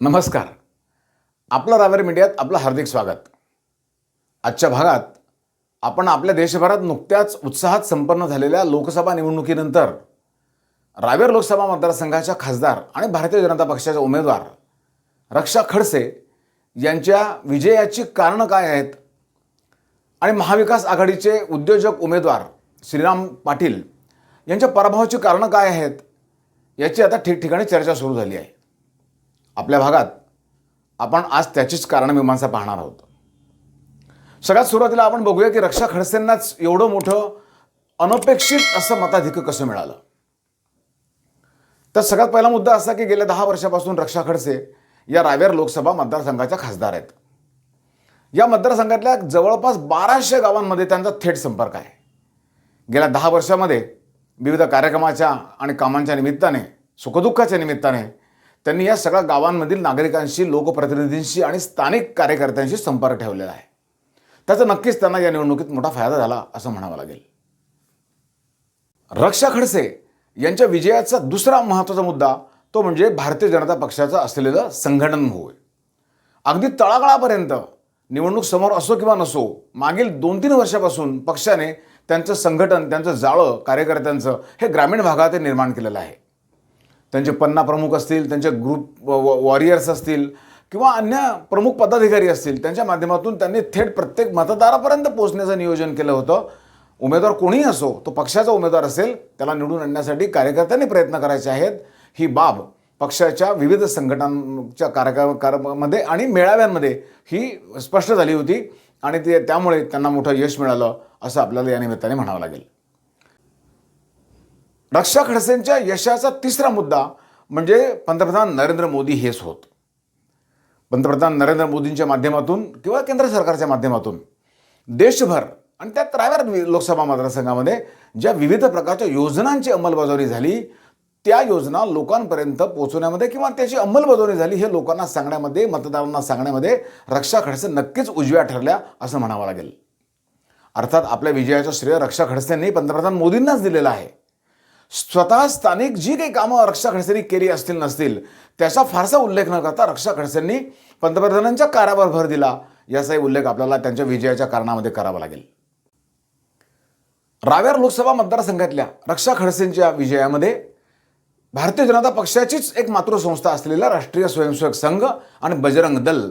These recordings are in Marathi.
नमस्कार. आपलं रावेर मीडियात आपलं हार्दिक स्वागत. आजच्या भागात आपण आपल्या देशभरात नुकत्याच उत्साहात संपन्न झालेल्या लोकसभा निवडणुकीनंतर रावेर लोकसभा मतदारसंघाच्या खासदार आणि भारतीय जनता पक्षाचे उमेदवार रक्षा खडसे यांच्या विजयाची कारणं काय आहेत? आणि महाविकास आघाडीचे उद्योजक उमेदवार श्रीराम पाटील यांच्या पराभवाची कारणं काय आहेत? याची आता ठिकठिकाणी चर्चा सुरू झाली आहे. आपल्या भागात आपण आज त्याचीच कारणमीमांसा पाहणार आहोत. सगळ्यात सुरुवातीला आपण बघूया की रक्षा खडसेंनाच एवढं मोठं अनपेक्षित असं मताधिक कसं मिळालं? तर सगळ्यात पहिला मुद्दा असा की गेल्या दहा वर्षापासून रक्षा खडसे या रावेर लोकसभा मतदारसंघाच्या खासदार आहेत. या मतदारसंघातल्या जवळपास बाराशे गावांमध्ये त्यांचा थेट संपर्क आहे. गेल्या दहा वर्षामध्ये विविध कार्यक्रमाच्या आणि कामांच्या निमित्ताने सुखदुःखाच्या निमित्ताने त्यांनी या सगळ्या गावांमधील नागरिकांशी लोकप्रतिनिधींशी आणि स्थानिक कार्यकर्त्यांशी संपर्क ठेवलेला आहे. त्याचा नक्कीच त्यांना या निवडणुकीत मोठा फायदा झाला असं म्हणावं लागेल. रक्षा खडसे यांच्या विजयाचा दुसरा महत्त्वाचा मुद्दा तो म्हणजे भारतीय जनता पक्षाचं असलेलं संघटन होय. अगदी तळागाळापर्यंत निवडणूक समोर असो किंवा नसो मागील दोन तीन वर्षापासून पक्षाने त्यांचं संघटन त्यांचं जाळं कार्यकर्त्यांचं हे ग्रामीण भागात निर्माण केलेलं आहे. त्यांचे पन्ना प्रमुख असतील त्यांचे ग्रुप वॉरियर्स असतील किंवा अन्य प्रमुख पदाधिकारी असतील त्यांच्या माध्यमातून त्यांनी थेट प्रत्येक मतदारापर्यंत पोहोचण्याचं नियोजन केलं होतं. उमेदवार कोणीही असो तो पक्षाचा उमेदवार असेल त्याला निवडून आणण्यासाठी कार्यकर्त्यांनी प्रयत्न करायचे आहेत. ही बाब पक्षाच्या विविध संघटनांच्या कार्यक्रमामध्ये आणि मेळाव्यांमध्ये ही स्पष्ट झाली होती आणि ते त्यामुळे त्यांना मोठं यश मिळालं असं आपल्याला या निमित्ताने म्हणावं लागेल. रक्षा खडसेंच्या यशाचा तिसरा मुद्दा म्हणजे पंतप्रधान नरेंद्र मोदी हेच होत. पंतप्रधान नरेंद्र मोदींच्या माध्यमातून किंवा केंद्र सरकारच्या माध्यमातून देशभर आणि त्यात रायवार लोकसभा मतदारसंघामध्ये ज्या विविध प्रकारच्या योजनांची अंमलबजावणी झाली त्या योजना लोकांपर्यंत पोहोचवण्यामध्ये किंवा त्याची अंमलबजावणी झाली हे लोकांना सांगण्यामध्ये मतदारांना सांगण्यामध्ये रक्षा खडसे नक्कीच उजव्या ठरल्या असं म्हणावं लागेल. अर्थात आपल्या विजयाचं श्रेय रक्षा खडसेंनी पंतप्रधान मोदींनाच दिलेलं आहे. स्वतः स्थानिक जी काही कामं रक्षा खडसेंनी केली असतील नसतील त्याचा फारसा उल्लेख न करता रक्षा खडसेंनी पंतप्रधानांच्या कार्यावर भर दिला. याचाही उल्लेख आपल्याला त्यांच्या विजयाच्या कारणामध्ये करावा लागेल. रावेर लोकसभा मतदारसंघातल्या रक्षा खडसेंच्या विजयामध्ये भारतीय जनता पक्षाचीच एक मातृसंस्था असलेला राष्ट्रीय स्वयंसेवक संघ आणि बजरंग दल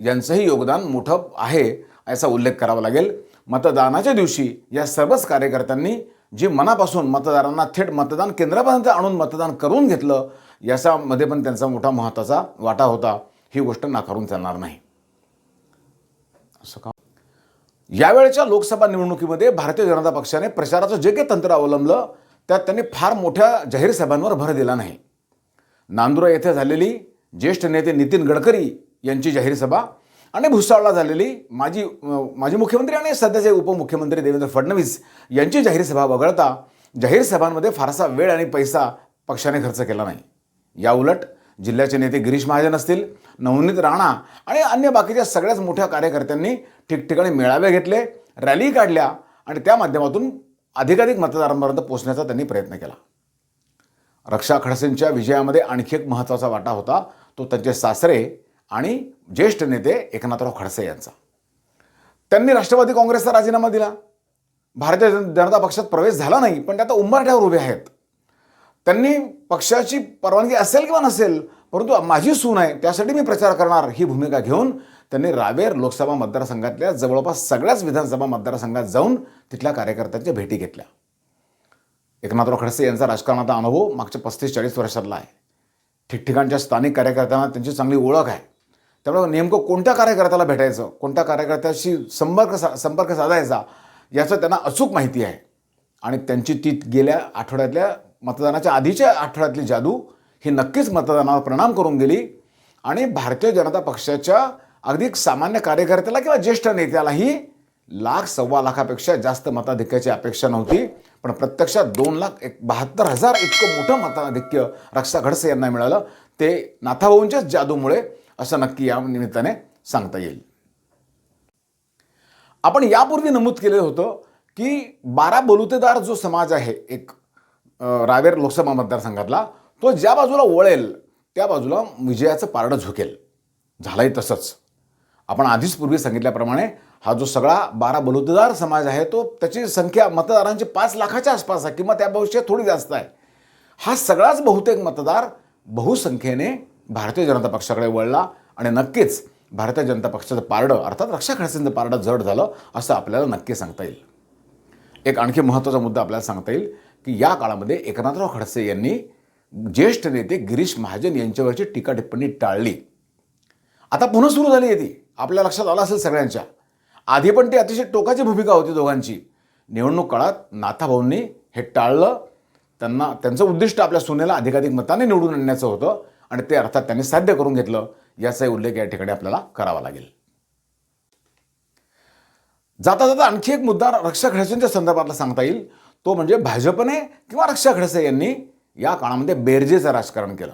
यांचंही योगदान मोठं आहे याचा उल्लेख करावा लागेल. मतदानाच्या दिवशी या सर्वच कार्यकर्त्यांनी जे मनापासून मतदारांना थेट मतदान केंद्रापर्यंत आणून मतदान करून घेतलं याच्यामध्ये पण त्यांचा मोठा महत्त्वाचा वाटा होता. ही गोष्ट नाकारून चालणार नाही. असं का? यावेळच्या लोकसभा निवडणुकीमध्ये भारतीय जनता पक्षाने प्रचाराचं जे काही तंत्र अवलंबलं त्यात त्यांनी फार मोठ्या जाहीर सभांवर भर दिला नाही. नांदुरा येथे झालेली ज्येष्ठ नेते नितीन गडकरी यांची जाहीर सभा आणि भुसावळला झालेली माजी माजी मुख्यमंत्री आणि सध्याचे उपमुख्यमंत्री देवेंद्र फडणवीस यांची जाहीर सभा वगळता जाहीर सभांमध्ये फारसा वेळ आणि पैसा पक्षाने खर्च केला नाही. या उलट जिल्ह्याचे नेते गिरीश महाजन असतील नवनीत राणा आणि अन्य बाकीच्या सगळ्याच मोठ्या कार्यकर्त्यांनी ठिकठिकाणी मेळावे घेतले रॅली काढल्या आणि त्या माध्यमातून अधिकाधिक मतदारांपर्यंत पोहोचण्याचा त्यांनी प्रयत्न केला. रक्षा खडसेंच्या विजयामध्ये आणखी एक महत्त्वाचा वाटा होता तो त्यांचे सासरे आणि ज्येष्ठ नेते एकनाथराव खडसे यांचा. त्यांनी राष्ट्रवादी काँग्रेसचा राजीनामा दिला. भारतीय जनता पक्षात प्रवेश झाला नाही पण ते आता उंबरठ्यावर उभे आहेत. त्यांनी पक्षाची परवानगी असेल किंवा नसेल परंतु माझी सून आहे त्यासाठी मी प्रचार करणार ही भूमिका घेऊन त्यांनी रावेर लोकसभा मतदारसंघातल्या जवळपास सगळ्याच विधानसभा मतदारसंघात जाऊन तिथल्या कार्यकर्त्यांच्या भेटी घेतल्या. एकनाथराव खडसे यांचा राजकारणाचा अनुभव मागच्या पस्तीस चाळीस वर्षातला आहे. ठिकठिकाणच्या स्थानिक कार्यकर्त्यांना त्यांची चांगली ओळख आहे. त्यामुळे नेमकं कोणत्या कार्यकर्त्याला भेटायचं कोणत्या कार्यकर्त्याशी संपर्क सा संपर्क साधायचा याचं त्यांना अचूक माहिती आहे. आणि त्यांची ती गेल्या आठवड्यातल्या मतदानाच्या आधीच्या आठवड्यातली जादू ही नक्कीच मतदानावर परिणाम करून गेली. आणि भारतीय जनता पक्षाच्या अगदी सामान्य कार्यकर्त्याला किंवा ज्येष्ठ नेत्यालाही लाख सव्वा लाखापेक्षा जास्त मताधिक्याची अपेक्षा नव्हती. पण प्रत्यक्षात दोन लाख एक बहात्तर हजार इतकं मोठं मताधिक्य रक्षा खडसे यांना मिळालं. ते नाथाभाऊंच्याच जादूमुळे असं नक्की या निमित्ताने सांगता येईल. आपण यापूर्वी नमूद केलं होतं की बारा बलुतेदार जो समाज आहे एक रावेर लोकसभा मतदारसंघातला तो ज्या बाजूला वळेल त्या बाजूला विजयाचं पारडं झुकेल. झालंही तसंच. आपण आधीच पूर्वी सांगितल्याप्रमाणे हा जो सगळा बारा बलुतेदार समाज आहे तो त्याची संख्या मतदारांची पाच लाखाच्या आसपास आहे किंवा त्यापेक्षा थोडी जास्त आहे. हा सगळाच बहुतेक मतदार बहुसंख्येने भारतीय जनता पक्षाकडे वळला आणि नक्कीच भारतीय जनता पक्षाचं पारडं अर्थात रक्षा खडसेंचं पारडं जड झालं असं आपल्याला नक्की सांगता येईल. एक आणखी महत्त्वाचा मुद्दा आपल्याला सांगता येईल की या काळामध्ये एकनाथराव खडसे यांनी ज्येष्ठ नेते गिरीश महाजन यांच्यावरची टीका टिप्पणी टाळली. आता पुन्हा सुरू झाली आहे ती. आपल्या लक्षात आलं असेल सगळ्यांच्या. आधी पण ती अतिशय टोकाची भूमिका होती दोघांची. निवडणूक काळात नाथाभाऊंनी हे टाळलं. त्यांना त्यांचं उद्दिष्ट आपल्या सुनेला अधिकाधिक मताने निवडून आणण्याचं होतं. आणि ते अर्थात त्यांनी साध्य करून घेतलं याचाही उल्लेख या ठिकाणी आपल्याला करावा लागेल. जाता जाता आणखी एक मुद्दा रक्षा खडसेंच्या संदर्भातला सांगता येईल. तो म्हणजे भाजपने किंवा रक्षा खडसे यांनी या काळामध्ये बेरजेचं राजकारण केलं.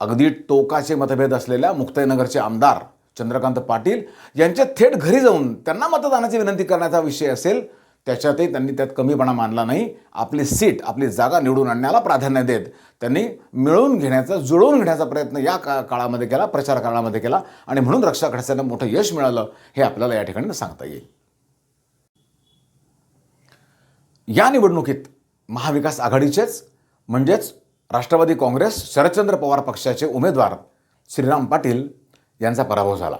अगदी टोकाचे मतभेद असलेल्या मुक्ताईनगरचे आमदार चंद्रकांत पाटील यांच्या थेट घरी जाऊन त्यांना मतदानाची विनंती करण्याचा विषय असेल त्याच्यातही त्यांनी त्यात कमीपणा मानला नाही. आपली सीट आपली जागा निवडून आणण्याला प्राधान्य देत त्यांनी मिळवून घेण्याचा जुळवून घेण्याचा प्रयत्न या का काळामध्ये केला प्रचार काळामध्ये केला आणि म्हणून रक्षा खडसेंना मोठं यश मिळालं हे आपल्याला या ठिकाणी सांगता येईल. या निवडणुकीत महाविकास आघाडीचेच म्हणजेच राष्ट्रवादी काँग्रेस शरदचंद्र पवार पक्षाचे उमेदवार श्रीराम पाटील यांचा पराभव झाला.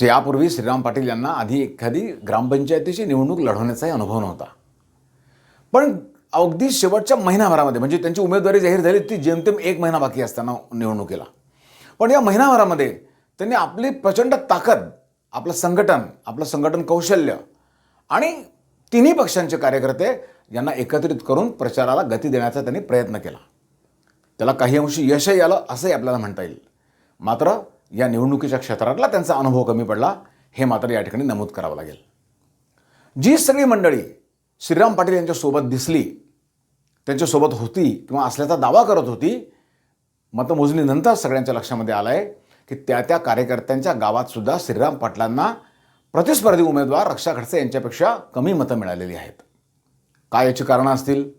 यापूर्वी श्रीराम पाटील यांना आधी एखादी ग्रामपंचायतीची निवडणूक लढवण्याचाही अनुभव नव्हता. पण अगदी शेवटच्या महिनाभरामध्ये म्हणजे त्यांची उमेदवारी जाहीर झाली ती जेमतेम एक महिना बाकी असताना निवडणुकीला. पण या महिनाभरामध्ये त्यांनी आपली प्रचंड ताकद आपलं संघटन आपलं संघटन कौशल्य आणि तिन्ही पक्षांचे कार्यकर्ते यांना एकत्रित करून प्रचाराला गती देण्याचा त्यांनी प्रयत्न केला. त्याला काही अंशी यशही आलं असंही आपल्याला म्हणता येईल. मात्र या निवडणुकीच्या क्षेत्रातला त्यांचा अनुभव कमी पडला हे मात्र या ठिकाणी नमूद करावं लागेल. जी सगळी मंडळी श्रीराम पाटील यांच्यासोबत दिसली त्यांच्यासोबत होती किंवा असल्याचा दावा करत होती मतमोजणीनंतर सगळ्यांच्या लक्षामध्ये आलं आहे की त्या त्या कार्यकर्त्यांच्या गावातसुद्धा श्रीराम पाटलांना प्रतिस्पर्धी उमेदवार रक्षा खडसे यांच्यापेक्षा कमी मतं मिळालेली आहेत. काय याची कारणं असतील?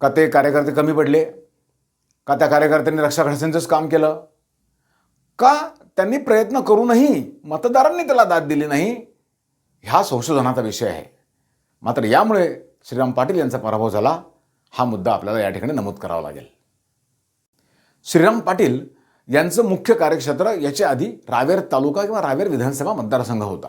का ते कार्यकर्ते कमी पडले? का त्या कार्यकर्त्यांनी रक्षा खडसेंचंच काम केलं? का त्यांनी प्रयत्न करूनही मतदारांनी त्याला दाद दिली नाही ह्या संशोधनाचा विषय आहे. मात्र यामुळे श्रीराम पाटील यांचा पराभव झाला हा मुद्दा आपल्याला या ठिकाणी नमूद करावा लागेल. श्रीराम पाटील यांचं मुख्य कार्यक्षेत्र याच्या आधी रावेर तालुका किंवा रावेर विधानसभा मतदारसंघ होता.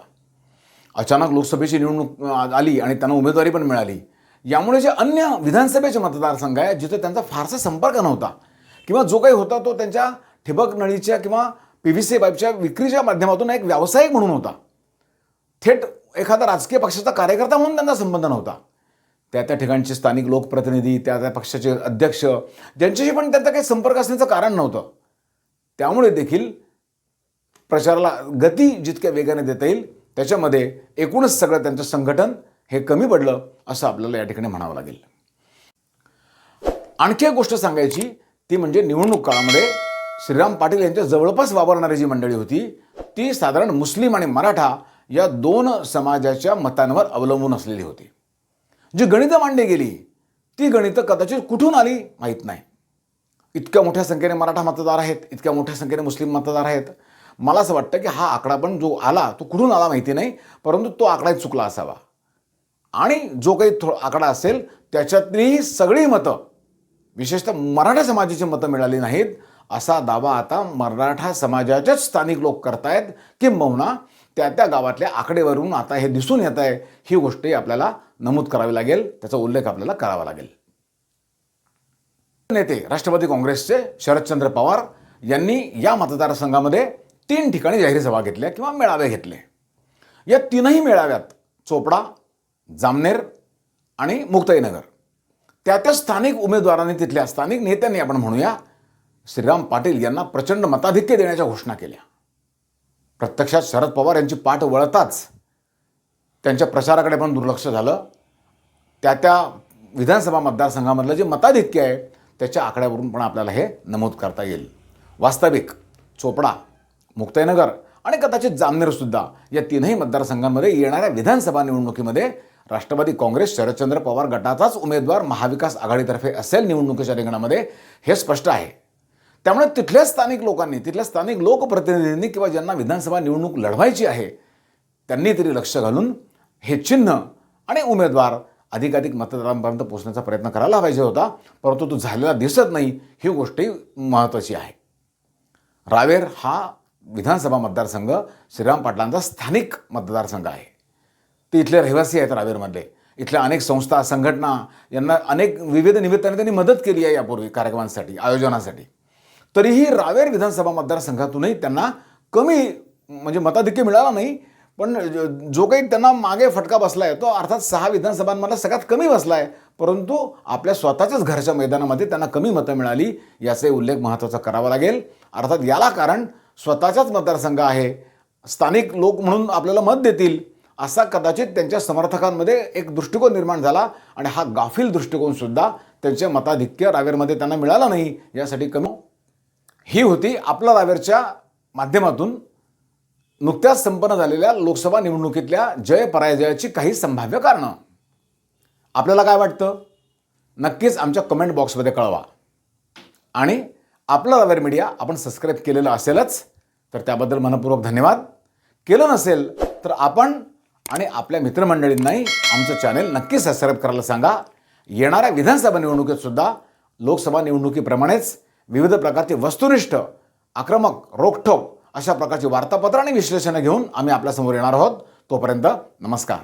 अचानक लोकसभेची निवडणूक आली आणि त्यांना उमेदवारी पण मिळाली. यामुळे जे अन्य विधानसभेचे मतदारसंघ आहे जिथे त्यांचा फारसा संपर्क नव्हता किंवा जो काही होता तो त्यांच्या ठिबक नळीच्या किंवा पी व्ही सी पाईपच्या विक्रीच्या माध्यमातून एक व्यावसायिक म्हणून होता. थेट एखादा राजकीय पक्षाचा कार्यकर्ता म्हणून त्यांना संबंध नव्हता. त्या त्या ठिकाणचे स्थानिक लोकप्रतिनिधी त्या त्या पक्षाचे अध्यक्ष ज्यांच्याशी पण त्यांचा काही संपर्क असण्याचं कारण नव्हतं. त्यामुळे देखील प्रचाराला गती जितक्या वेगाने देता येईल त्याच्यामध्ये एकूणच सगळं त्यांचं संघटन हे कमी पडलं असं आपल्याला या ठिकाणी म्हणावं लागेल. आणखी एक गोष्ट सांगायची ती म्हणजे निवडणूक काळामध्ये श्रीराम पाटील यांच्या जवळपास वावरणारी जी मंडळी होती ती साधारण मुस्लिम आणि मराठा या दोन समाजाच्या मतांवर अवलंबून असलेली होती. जी गणितं मांडली गेली ती गणितं कदाचित कुठून आली माहीत नाही. इतक्या मोठ्या संख्येने मराठा मतदार आहेत इतक्या मोठ्या संख्येने मुस्लिम मतदार आहेत. मला असं वाटतं की हा आकडा पण जो आला तो कुठून आला माहिती नाही परंतु तो आकडाही चुकला असावा. आणि जो काही थो आकडा असेल त्याच्यातली सगळी मतं विशेषतः मराठा समाजाची मतं मिळाली नाहीत असा दावा आता मराठा समाजाचेच स्थानिक लोक करतायत. किंबहुना त्या त्या गावातल्या आकडेवरून आता हे दिसून येत आहे. ही गोष्टही आपल्याला नमूद करावी लागेल. त्याचा उल्लेख आपल्याला करावा लागेल. नेते राष्ट्रवादी काँग्रेसचे शरदचंद्र पवार यांनी या मतदारसंघामध्ये तीन ठिकाणी जाहीर सभा घेतल्या किंवा मेळावे घेतले. या तीनही मेळाव्यात चोपडा जामनेर आणि मुक्ताईनगर. त्या त्या स्थानिक उमेदवारांनी तिथल्या स्थानिक नेत्यांनी आपण म्हणूया श्रीराम पाटील यांना प्रचंड मताधिक्य देण्याच्या घोषणा केल्या. प्रत्यक्षात शरद पवार यांची पाठ वळताच त्यांच्या प्रचाराकडे पण दुर्लक्ष झालं. त्या त्या विधानसभा मतदारसंघामधलं जे मताधिक्य आहे त्याच्या आकड्यावरून पण आपल्याला हे नमूद करता येईल. वास्तविक चोपडा मुक्ताईनगर आणि कदाचित जामनेरसुद्धा या तीनही मतदारसंघांमध्ये येणाऱ्या विधानसभा निवडणुकीमध्ये राष्ट्रवादी काँग्रेस शरदचंद्र पवार गटाचाच उमेदवार महाविकास आघाडीतर्फे असेल निवडणुकीच्या रिंगणामध्ये हे स्पष्ट आहे. त्यामुळे तिथल्या स्थानिक लोकांनी तिथल्या स्थानिक लोकप्रतिनिधींनी किंवा ज्यांना विधानसभा निवडणूक लढवायची आहे त्यांनी तरी लक्ष घालून हे चिन्ह आणि उमेदवार अधिकाधिक मतदारांपर्यंत पोहोचण्याचा प्रयत्न करायला पाहिजे होता परंतु तो झालेला दिसत नाही ही गोष्टही महत्त्वाची आहे. रावेर हा विधानसभा मतदारसंघ श्रीराम पाटलांचा स्थानिक मतदारसंघ आहे. ते इथले रहिवासी आहेत रावेरमधले. इथल्या अनेक संस्था संघटना यांना अनेक विविध निमित्ताने त्यांनी मदत केली आहे यापूर्वी कार्यक्रमांसाठी आयोजनासाठी. तरीही रावेर विधानसभा मतदारसंघातूनही त्यांना कमी म्हणजे मताधिक्य मिळाला नाही पण जो काही त्यांना मागे फटका बसला आहे तो अर्थात सहा विधानसभांमधला सगळ्यात कमी बसला आहे परंतु आपल्या स्वतःच्याच घरच्या मैदानामध्ये त्यांना कमी मतं मिळाली याचाही उल्लेख महत्त्वाचा करावा लागेल. अर्थात याला कारण स्वतःचाच मतदारसंघ आहे. स्थानिक लोक म्हणून आपल्याला मत देतील असा कदाचित त्यांच्या समर्थकांमध्ये एक दृष्टिकोन निर्माण झाला आणि हा गाफील दृष्टिकोनसुद्धा त्यांचे त्यांच्या मताधिक्य रावेरमध्ये त्यांना मिळाला नाही यासाठी कमी ही होती आपला रावेरच्या माध्यमातून नुकत्याच संपन्न झालेल्या लोकसभा निवडणुकीतल्या जय पराजयाची काही संभाव्य कारणं. आपल्याला काय वाटतं? नक्कीच आमच्या कमेंट बॉक्समध्ये कळवा. आणि आपला रावेर मीडिया आपण सबस्क्राईब केलेलं असेलच तर त्याबद्दल मनपूर्वक धन्यवाद. केलं नसेल तर आपण आणि आपल्या मित्रमंडळींनाही आमचं चॅनेल नक्की सबस्क्राईब करायला सांगा. येणाऱ्या विधानसभा निवडणुकीत सुद्धा लोकसभा निवडणुकीप्रमाणेच विविध प्रकारचे वस्तुनिष्ठ आक्रमक रोखठोक अशा प्रकारची वार्तापत्र आणि विश्लेषणं घेऊन आम्ही आपल्यासमोर येणार आहोत. तोपर्यंत नमस्कार.